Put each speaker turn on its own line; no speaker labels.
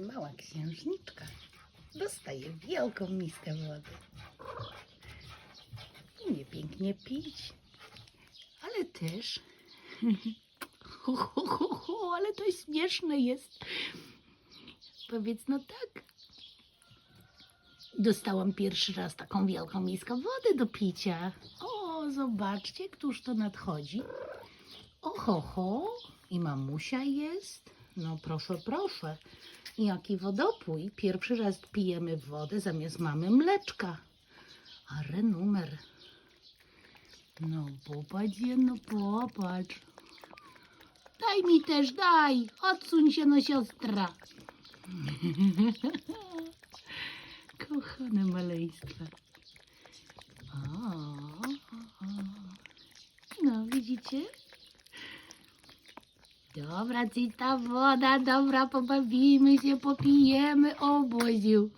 mała księżniczka dostaje wielką miskę wody. Umie pięknie pić, ale też. Ho, ho, ho, ho, ale to śmieszne jest. Powiedz, no tak. Dostałam pierwszy raz taką wielką miskę wody do picia. O, zobaczcie, któż to nadchodzi. Oho, ho, i mamusia jest. No proszę, proszę. Jaki wodopój. Pierwszy raz pijemy wodę zamiast mamy mleczka. Ale numer. No popatrz, no popatrz. Daj mi też, daj. Odsuń się, no siostra. Kochane maleństwa. O, o, o. No, widzicie? Dobra, cita woda, dobra, pobawimy się, popijemy oboziu.